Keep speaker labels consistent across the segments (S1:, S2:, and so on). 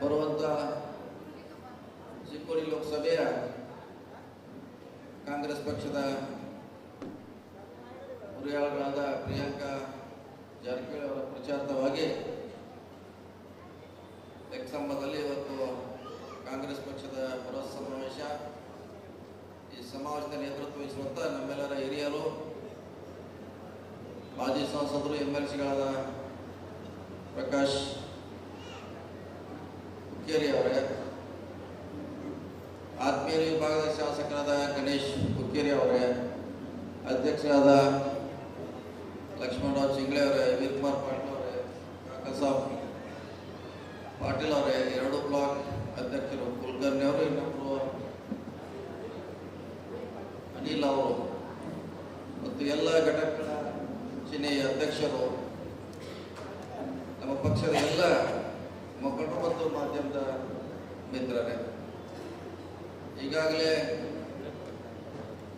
S1: ಬರುವಂಥ ಚಿಕ್ಕೋಡಿ ಲೋಕಸಭೆಯ ಕಾಂಗ್ರೆಸ್ ಪಕ್ಷದ ಹುರಿಯಾಳುಗಳಾದ ಪ್ರಿಯಾಂಕಾ ಜಾರಕಿಹೊಳಿ ಅವರ ಪ್ರಚಾರವಾಗಿ ಎಕ್ಸಂಬದಲ್ಲಿ ಇವತ್ತು ಕಾಂಗ್ರೆಸ್ ಪಕ್ಷದ ಬೃಹತ್ ಸಮಾವೇಶ. ಈ ಸಮಾವೇಶದ ನೇತೃತ್ವ ವಹಿಸುವಂಥ ನಮ್ಮೆಲ್ಲರ ಹಿರಿಯರು, ಮಾಜಿ ಸಂಸದರು ಎಂ ಎಲ್ ಸಿಗಳಾದ ಪ್ರಕಾಶ್ ಹುಕ್ಕೇರಿ ಅವರೇ. ಆತ್ಮೀಯ ವಿಭಾಗದ ಶಾಸಕರಾದ ಗಣೇಶ್ ಹುಕ್ಕೇರಿ ಅವರೇ, ಅಧ್ಯಕ್ಷರಾದ ಲಕ್ಷ್ಮಣರಾವ್ ಚಿಂಗ್ಳೆ ಅವರೇ, ವೀರ್ಕುಮಾರ್ ಪಾಟೀಲ್ ಅವರೇ ಕಾಕಸಾಬ್ ಪಾಟೀಲ್ ಅವರೇ, ಎರಡು ಬ್ಲಾಕ್ ಅಧ್ಯಕ್ಷರು ಕುಲಕರ್ಣಿ ಅವರು ಇನ್ನೊಬ್ಬರು ಅನಿಲ್ ಅವರು ಮತ್ತು ಎಲ್ಲ ಘಟಕಗಳ ಚಿಹ್ನೆಯ ಅಧ್ಯಕ್ಷರು, ನಮ್ಮ ಪಕ್ಷದ ಎಲ್ಲ ಮುಖಂಡರು ಮತ್ತು ಮಾಧ್ಯಮದ ಮಿತ್ರರೇ, ಈಗಾಗಲೇ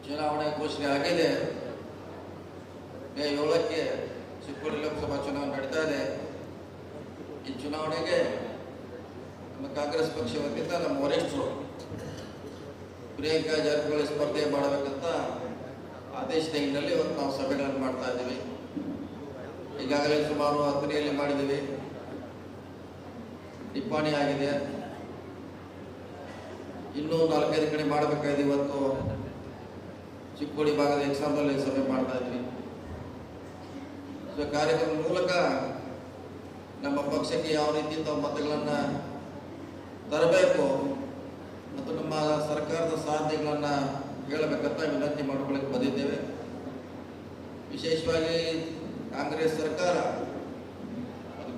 S1: ಚುನಾವಣೆ ಘೋಷಣೆ ಆಗಿದೆ. ಮೇ ಏಳಕ್ಕೆ ಚಿಕ್ಕೋಡಿ ಲೋಕಸಭಾ ಚುನಾವಣೆ ನಡೀತಾ ಇದೆ. ಈ ಚುನಾವಣೆಗೆ ನಮ್ಮ ಕಾಂಗ್ರೆಸ್ ಪಕ್ಷ ವತಿಯಿಂದ ನಮ್ಮ ವರಿಷ್ಠರು. ಪ್ರಿಯಾಂಕಾ ಜಾರಕಿಹೊಳಿ ಸ್ಪರ್ಧೆ ಮಾಡಬೇಕಂತ ಆದೇಶದ ಹಿನ್ನೆಲೆ ಇವತ್ತು ನಾವು ಸಭೆಗಳನ್ನು ಮಾಡ್ತಾ ಇದ್ದೀವಿ. ಈಗಾಗಲೇ ಸುಮಾರು ಹತ್ತನೆಯಲ್ಲಿ ಮಾಡಿದ್ದೀವಿ. ನಿಪ್ಪಾಣಿ ಆಗಿದೆ. ಇನ್ನೂ ನಾಲ್ಕೈದು ಕಡೆ ಮಾಡಬೇಕಾಗಿದೆ ಇವತ್ತು. ಚಿಕ್ಕೋಡಿ ಭಾಗದ ಎಕ್ಸಾಂಪಲ್ ಸಭೆ ಮಾಡ್ತಾ ಇದ್ವಿ. ಸೊ ಕಾರ್ಯಕ್ರಮದ ಮೂಲಕ ನಮ್ಮ ಪಕ್ಷಕ್ಕೆ ಯಾವ ರೀತಿ ತಾವು ಮತಗಳನ್ನು ತರಬೇಕು ಮತ್ತು ನಮ್ಮ ಸರ್ಕಾರದ ಸಾಧನೆಗಳನ್ನು ಹೇಳಬೇಕಂತ ವಿನಂತಿ ಮಾಡಿಕೊಳ್ಳಕ್ಕೆ ಬಂದಿದ್ದೇವೆ. ವಿಶೇಷವಾಗಿ ಕಾಂಗ್ರೆಸ್ ಸರ್ಕಾರ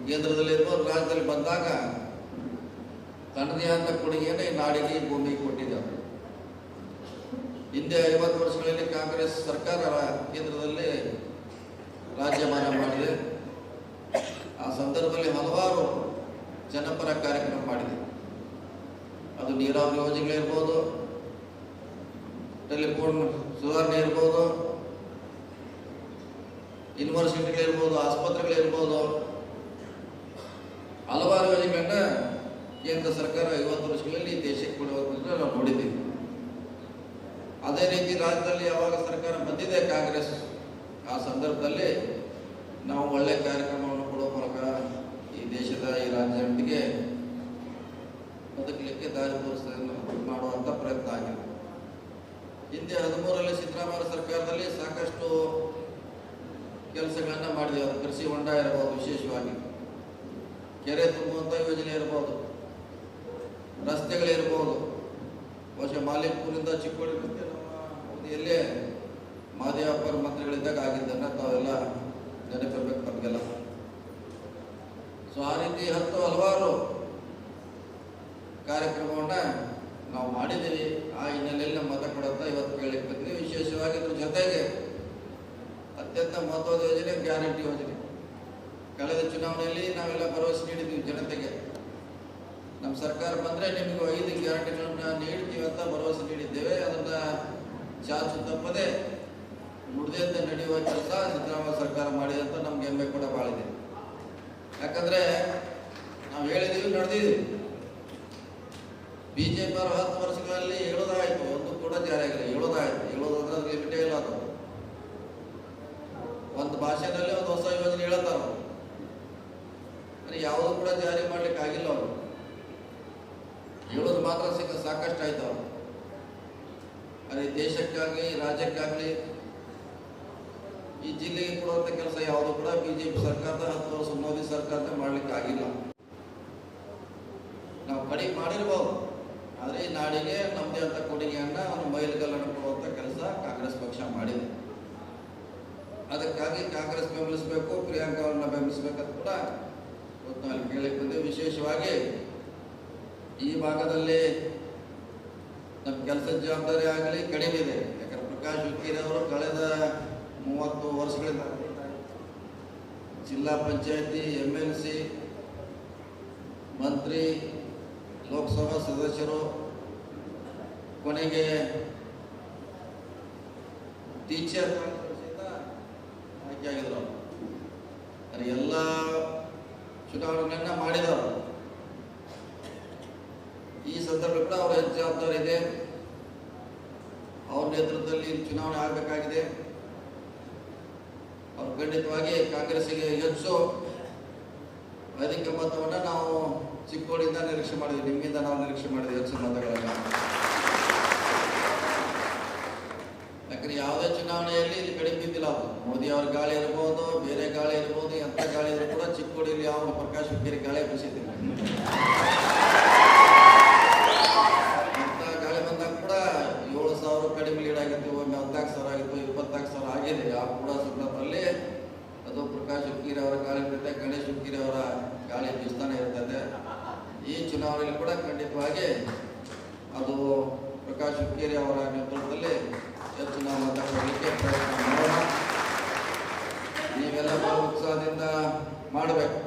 S1: ಅದು ಕೇಂದ್ರದಲ್ಲಿ ಇರ್ಬೋದು ರಾಜ್ಯದಲ್ಲಿ ಬಂದಾಗ ತನ್ನದೇ ಆದ ಕೊಡುಗೆಯನ್ನು ಈ ನಾಡಿಗೆ ಈ ಭೂಮಿಗೆ ಕೊಟ್ಟಿದ್ದಾರೆ ಹಿಂದೆ ಐವತ್ತು ವರ್ಷಗಳಲ್ಲಿ ಕಾಂಗ್ರೆಸ್ ಸರ್ಕಾರ ಕೇಂದ್ರದಲ್ಲಿ ರಾಜ್ಯಮಾನ ಮಾಡಿದೆ. ಆ ಸಂದರ್ಭದಲ್ಲಿ ಹಲವಾರು ಜನಪರ ಕಾರ್ಯಕ್ರಮ ಮಾಡಿದೆ. ಅದು ನೀರಾವರಿ ಯೋಜನೆಗಳಿರ್ಬೋದು ಟೆಲಿಫೋನ್ ಸುಧಾರಣೆ ಇರ್ಬೋದು ಯೂನಿವರ್ಸಿಟಿಗಳಿರ್ಬೋದು ಆಸ್ಪತ್ರೆಗಳಿರ್ಬೋದು ಹಲವಾರು ಯೋಜನೆಗಳನ್ನ ಕೇಂದ್ರ ಸರ್ಕಾರ ಐವತ್ತು ವರ್ಷಗಳಲ್ಲಿ ದೇಶಕ್ಕೆ ಕೊಡುವುದನ್ನು ನಾವು ನೋಡಿದ್ದೀವಿ. ಅದೇ ರೀತಿ ರಾಜ್ಯದಲ್ಲಿ ಯಾವಾಗ ಸರ್ಕಾರ ಬಂದಿದೆ ಕಾಂಗ್ರೆಸ್, ಆ ಸಂದರ್ಭದಲ್ಲಿ ನಾವು ಒಳ್ಳೆ ಕಾರ್ಯಕ್ರಮವನ್ನು ಕೊಡುವ ಮೂಲಕ ಈ ದೇಶದ ಈ ರಾಜ್ಯ ಜನತೆಗೆ ಬದುಕಲಿಕ್ಕೆ ದಾರಿ ತೋರಿಸೋದನ್ನು ಮಾಡುವಂಥ ಪ್ರಯತ್ನ ಆಗಿದೆ. ಹಿಂದೆ ಹದಿಮೂರರಲ್ಲಿ ಸಿದ್ದರಾಮಯ್ಯ ಸರ್ಕಾರದಲ್ಲಿ ಸಾಕಷ್ಟು ಕೆಲಸಗಳನ್ನು ಮಾಡಿದೆ ಕೃಷಿ ಹೊಂಡ ಇರಬಹುದು, ವಿಶೇಷವಾಗಿ ಕೆರೆ ತುಂಬುವಂಥ ಯೋಜನೆ ಇರ್ಬೋದು. ರಸ್ತೆಗಳಿರ್ಬೋದು. ಬಹುಶಃ ಮಾಲಿಕ್ಪುರಿಂದ ಚಿಕ್ಕೋಡಿ ಮತ್ತೆ ನಮ್ಮ ಅವಧಿಯಲ್ಲೇ ಮಾದೇವಪ್ಪರ ಮಂತ್ರಿಗಳಿದ್ದಾಗ ಆಗಿದ್ದನ್ನ ತಾವೆಲ್ಲ ನೆನಪಿರ್ಬೇಕು ನಮಗೆಲ್ಲ. ಸೊ, ಆ ರೀತಿ ಹತ್ತು ಹಲವಾರು ಕಾರ್ಯಕ್ರಮವನ್ನು ನಾವು ಮಾಡಿದ್ದೀವಿ. ಆ ಹಿನ್ನೆಲೆಯಲ್ಲಿ ನಮ್ಮ ಮತ ಕೊಡುತ್ತಾ ಇವತ್ತು ಕೇಳಲಿಕ್ಕೆ ವಿಶೇಷವಾಗಿ ಇದ್ರ ಜೊತೆಗೆ ಅತ್ಯಂತ ಮಹತ್ವದ ಯೋಜನೆ ಗ್ಯಾರಂಟಿ ಯೋಜನೆ. ಕಳೆದ ಚುನಾವಣೆಯಲ್ಲಿ ನಾವೆಲ್ಲ ಭರವಸೆ ನೀಡಿದ್ದೀವಿ ಜನತೆಗೆ. ನಮ್ಮ ಸರ್ಕಾರ ಬಂದರೆ ನಿಮಗೆ ಐದು ಗ್ಯಾರಂಟಿಗಳನ್ನು ನೀಡ್ತೀವಿ ಅಂತ ಭರವಸೆ ನೀಡಿದ್ದೇವೆ. ಅದನ್ನು ಚಾಚು ತಪ್ಪದೆ ನುಡಿದಂತೆ ನಡೆಯುವ ಕೆಲಸ ಸಿದ್ದರಾಮಯ್ಯ ಸರ್ಕಾರ ಮಾಡಿದೆ ಅಂತ ನಮ್ಗೆ ಹೆಮ್ಮೆ ಕೂಡ ಬಾಳಿದೆ ಯಾಕಂದ್ರೆ ನಾವು ಹೇಳಿದ್ದೀವಿ ನಡೆದಿದ್ದೀವಿ ಬಿಜೆಪಿ ಅವರು ಹತ್ತು ವರ್ಷಗಳಲ್ಲಿ ಹೇಳೋದಾಯ್ತು, ಒಂದು ಕೂಡ ಜಾರಿಯಾಗಿಲ್ಲ ಹೇಳೋದಾಯ್ತು. ಹೇಳೋದಂದ್ರೆ ಲಿಮಿಟೇ ಇಲ್ಲ ಅದು. ಒಂದು ಭಾಷೆನಲ್ಲಿ ಒಂದು ಹೊಸ ಯೋಜನೆ ಹೇಳ್ತಾರ ಯಾವುದು ಕೂಡ ಜಾರಿ ಮಾಡ್ಲಿಕ್ಕೆ ಆಗಿಲ್ಲ ಅವರು. ಹೇಳೋದು ಮಾತ್ರ ಸಿಕ್ಕ ಸಾಕಷ್ಟು ಆಯ್ತು ಅವರು. ಅದೇ ದೇಶಕ್ಕಾಗಲಿ, ರಾಜ್ಯಕ್ಕಾಗಲಿ, ಈ ಜಿಲ್ಲೆಗೆ ಕೊಡುವಂಥ ಕೆಲಸ ಯಾವುದು ಕೂಡ ಬಿಜೆಪಿ ಸರ್ಕಾರದ ಹತ್ತು ವರ್ಷ ಮೋದಿ ಸರ್ಕಾರದ ಮಾಡ್ಲಿಕ್ಕೆ ಆಗಿಲ್ಲ. ನಾವು ಕಡಿಮೆ ಮಾಡಿರ್ಬೋದು. ಆದರೆ ಈ ನಾಡಿಗೆ ನಮ್ಮದೇ ಅಂತ ಕೊಡುಗೆಯನ್ನು ಅವನು ಮೈಲುಗಲ್ಲನ್ನು ಕೊಡುವಂಥ ಕೆಲಸ ಕಾಂಗ್ರೆಸ್ ಪಕ್ಷ ಮಾಡಿದೆ. ಅದಕ್ಕಾಗಿ ಕಾಂಗ್ರೆಸ್ ಬೆಂಬಲಿಸಬೇಕು ಪ್ರಿಯಾಂಕಾ ಅವರನ್ನ ಬೆಂಬಲಿಸಬೇಕಂತ ಕೂಡ ಇವತ್ತು ಅಲ್ಲಿ ಕೇಳಕ್ಕೆ ಬಂದೆ. ವಿಶೇಷವಾಗಿ ಈ ಭಾಗದಲ್ಲಿ ನಮ್ಮ ಕೆಲಸದ ಜವಾಬ್ದಾರಿ ಆಗಲಿ ಕಡಿಮೆ ಇದೆ. ಯಾಕಂದ್ರೆ ಪ್ರಕಾಶ್ ಅವರು ಕಳೆದ ಮೂವತ್ತು ವರ್ಷಗಳಿಂದ ಜಿಲ್ಲಾ ಪಂಚಾಯತಿ ಎಂ ಎಲ್ ಸಿ ಮಂತ್ರಿ, ಲೋಕಸಭಾ ಸದಸ್ಯರು, ಕೊನೆಗೆ ಟೀಚರ್ ಆಯ್ಕೆ ಆಗಿದ್ರು ಎಲ್ಲ ಚುನಾವಣೆಗಳನ್ನ ಮಾಡಿದವರು ಈ ಸಂದರ್ಭಕ್ಕೆ ಅವರ ಜವಾಬ್ದಾರಿ ಇದೆ. ಅವ್ರ ನೇತೃತ್ವದಲ್ಲಿ ಚುನಾವಣೆ ಆಗಬೇಕಾಗಿದೆ. ಅವ್ರು ಖಂಡಿತವಾಗಿ ಕಾಂಗ್ರೆಸ್ಗೆ ಹೆಚ್ಚು ಅಧಿಕ ಮತವನ್ನು ನಾವು ಚಿಕ್ಕೋಡಿಯಿಂದ ನಿರೀಕ್ಷೆ ಮಾಡಿದ್ವಿ. ನಿಮ್ಮಿಂದ ನಾವು ನಿರೀಕ್ಷೆ ಮಾಡಿದ್ವಿ ಹೆಚ್ಚು ಮತಗಳನ್ನು. ಯಾಕಂದ್ರೆ ಯಾವುದೇ ಚುನಾವಣೆಯಲ್ಲಿ ಇಲ್ಲಿ ಕಡಿಮೆ ಬಿದ್ದಿಲ್ಲ ಅದು. ಮೋದಿ ಅವ್ರ ಗಾಳಿ ಇರ್ಬೋದು, ಬೇರೆ ಗಾಳಿ ಇರ್ಬೋದು, ಎಂಥ ಗಾಳಿ ಚಿಕ್ಕೋಡಿಯಲ್ಲಿ ಯಾವ ಪ್ರಕಾಶ್ ಬೇರೆ ಗಾಳಿ ಬೀಸಿದ್ದಿಲ್ಲ ಎಂಥ ಗಾಳಿ ಬಂದಾಗ ಕೂಡ ಏಳು ಸಾವಿರ ಕಡಿಮೆ ಲೀಡ್ ಆಗಿತ್ತು ಒಮ್ಮೆ ಹದಿನಾಲ್ಕು ಸಾವಿರ ಆಗಿತ್ತು, ಇಪ್ಪತ್ನಾಲ್ಕು ಸಾವಿರ ಆಗಿದೆ ಆ ಕೂಡ ಸಂದರ್ಭದಲ್ಲಿ ಅದು ಪ್ರಕಾಶ್ ಹುಕ್ಕೀರಿ ಅವರ ಗಾಳಿ ಇರ್ತದೆ ಗಣೇಶ್ ಹುಕ್ಕೀರಿ ಅವರ ಗಾಳಿ ಬೀಸ್ತಾನೆ ಇರ್ತದೆ. ಈ ಚುನಾವಣೆಯಲ್ಲಿ ಕೂಡ ಖಂಡಿತವಾಗಿ ಅದು ಪ್ರಕಾಶ್ ಹುಕ್ಕೇರಿ ಅವರ ನೇತೃತ್ವದಲ್ಲಿ ಹೆಚ್ಚು ನಾವು ಕೊಡಲಿಕ್ಕೆ ಪ್ರಯತ್ನ ಮಾಡಬೇಕು.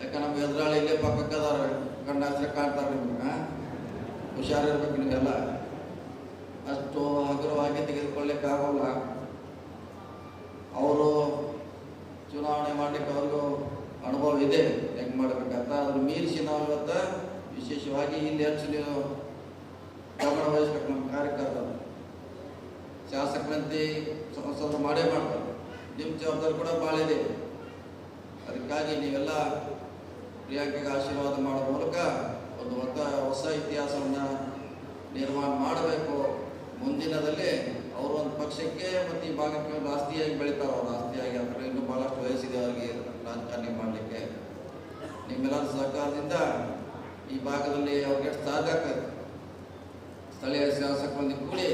S1: ಯಾಕೆ ನಮ್ಮ ಎದುರಾಳಿ ಇಲ್ಲೇ ಪಕ್ಕಕ್ಕದಾರ ಗಂಡ ಹತ್ರ ಕಾಣ್ತಾರೆ ನಿಮ್ಗೆ ಹುಷಾರಿರ್ಬೇಕು ನಿಮಗೆಲ್ಲ. ಅಷ್ಟು ಹಗುರವಾಗಿ ತೆಗೆದುಕೊಳ್ಳಿಕ್ಕೆ ಆಗೋಲ್ಲ. ಅವರು ಚುನಾವಣೆ ಮಾಡಲಿಕ್ಕೆ ಅವ್ರಿಗೂ ಅನುಭವ ಇದೆ. ಹೆಂಗೆ ಮಾಡ್ಬೇಕಂತ. ಅದ್ರ ಮೀರಿಸಿ ನಾವು ಇವತ್ತು ವಿಶೇಷವಾಗಿ ಇಲ್ಲಿ ಹೆಚ್ಚು ನೀವು ಗಮನ ವಹಿಸ್ಬೇಕು ನಮ್ಮ ಕಾರ್ಯಕರ್ತರು. ಶಾಸಕರಂತೆ ಮಾಡೇ ಮಾಡ್ತಾರೆ. ನಿಮ್ಮ ಜವಾಬ್ದಾರಿ ಕೂಡ ಭಾಳ ಇದೆ. ಅದಕ್ಕಾಗಿ ನೀವೆಲ್ಲ ಪ್ರಿಯಾಂಕೆಗೆ ಆಶೀರ್ವಾದ ಮಾಡೋ ಮೂಲಕ ಒಂದು ಹೊಸ ಹೊಸ ಇತಿಹಾಸವನ್ನು ನಿರ್ಮಾಣ ಮಾಡಬೇಕು. ಮುಂದಿನದಲ್ಲಿ ಅವರು ಒಂದು ಪಕ್ಷಕ್ಕೆ ಮತ್ತು ಈ ಭಾಗಕ್ಕೆ ಒಂದು ಆಸ್ತಿಯಾಗಿ ಬೆಳಿತಾರೆ ಅವ್ರು ಆಸ್ತಿಯಾಗಿ ಅಂದರೆ ಇನ್ನೂ ಭಾಳಷ್ಟು ವಯಸ್ಸಿದೆ ಅವರಿಗೆ ರಾಜಕಾರಣಿ ಮಾಡಲಿಕ್ಕೆ ನಿಮ್ಮೆಲ್ಲರ ಸಹಕಾರದಿಂದ ಈ ಭಾಗದಲ್ಲಿ ಅವ್ರಿಗೆ ಸಾಧ್ಯ ಆಗ್ತದೆ. ಸ್ಥಳೀಯ ಶಾಸಕರೊಂದಿಗೆ ಕೂಡಿ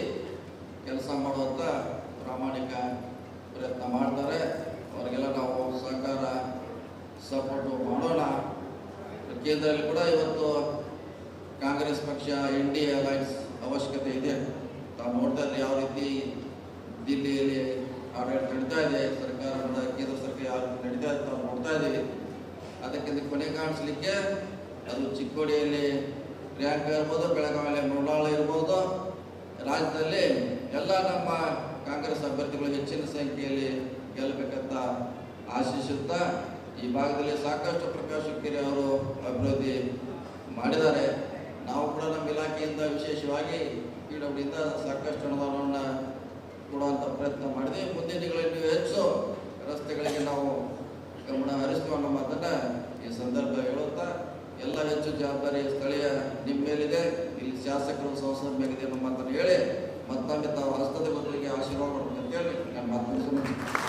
S1: ಕೆಲಸ ಮಾಡುವಂಥ ಪ್ರಾಮಾಣಿಕ ಪ್ರಯತ್ನ ಮಾಡ್ತಾರೆ. ಅವರಿಗೆಲ್ಲ ನಾವು ಸಹಕಾರ ಕೇಂದ್ರದಲ್ಲಿ ಕೂಡ ಇವತ್ತು ಕಾಂಗ್ರೆಸ್ ಪಕ್ಷ, ಎನ್ ಡಿ ಅಲೈನ್ಸ್ ಅವಶ್ಯಕತೆ ಇದೆ. ತಾವು ನೋಡ್ತಾ ಇದ್ರೆ ಯಾವ ರೀತಿ ದಿಲ್ಲಿಯಲ್ಲಿ ಆಡಳಿತ ನಡೀತಾ ಇದೆ, ಸರ್ಕಾರ ಕೇಂದ್ರ ಸರ್ಕಾರ ಯಾವ ರೀತಿ ನಡೀತಾ ಇದೆ ತಾವು ನೋಡ್ತಾ ಇದ್ದೀವಿ. ಅದಕ್ಕಿಂತ ಕೊನೆ ಕಾಣಿಸ್ಲಿಕ್ಕೆ ಅದು ಚಿಕ್ಕೋಡಿಯಲ್ಲಿ ರ್ಯಾಂಕ್ ಇರ್ಬೋದು, ಬೆಳಗಾವಿಯಲ್ಲಿ ಮೃಣಾಳ ಇರ್ಬೋದು. ರಾಜ್ಯದಲ್ಲಿ ಎಲ್ಲ ನಮ್ಮ ಕಾಂಗ್ರೆಸ್ ಅಭ್ಯರ್ಥಿಗಳು ಹೆಚ್ಚಿನ ಸಂಖ್ಯೆಯಲ್ಲಿ ಗೆಲ್ಲಬೇಕಂತ ಆಶಿಸುತ್ತಾ ಈ ಭಾಗದಲ್ಲಿ ಸಾಕಷ್ಟು ಪ್ರಕಾಶ್ ಹುಕ್ಕೇರಿ ಅವರು ಅಭಿವೃದ್ಧಿ ಮಾಡಿದ್ದಾರೆ. ನಾವು ಕೂಡ ನಮ್ಮ ಇಲಾಖೆಯಿಂದ ವಿಶೇಷವಾಗಿ ಪಿ ಡಬ್ಲ್ಯೂಯಿಂದ ಸಾಕಷ್ಟು ಅನುದಾನವನ್ನು ಕೊಡುವಂಥ ಪ್ರಯತ್ನ ಮಾಡಿದೆ. ಮುಂದಿನ ದಿನಗಳಲ್ಲಿ ಹೆಚ್ಚು ರಸ್ತೆಗಳಿಗೆ ನಾವು ಗಮನ ಹರಿಸ್ತೀವಿ ಅನ್ನೋ ಮಾತನ್ನು ಈ ಸಂದರ್ಭ ಹೇಳುತ್ತಾ, ಎಲ್ಲ ಹೆಚ್ಚು ಜವಾಬ್ದಾರಿ ಸ್ಥಳೀಯ ನಿಮ್ಮ ಮೇಲಿದೆ. ಇಲ್ಲಿ ಶಾಸಕರು ಸಂಸದ ಮೇಲಿದೆ ಅನ್ನೋ ಮಾತನ್ನು ಹೇಳಿ, ಮತ್ತೊಮ್ಮೆ ತಾವು ಹಸ್ತದ ಬದಲಿಗೆ ಆಶೀರ್ವಾದ ಮಾಡಬೇಕಂತೇಳಿ ಮಾತನ್ನು ಮುಗಿಸ್ತೇನೆ.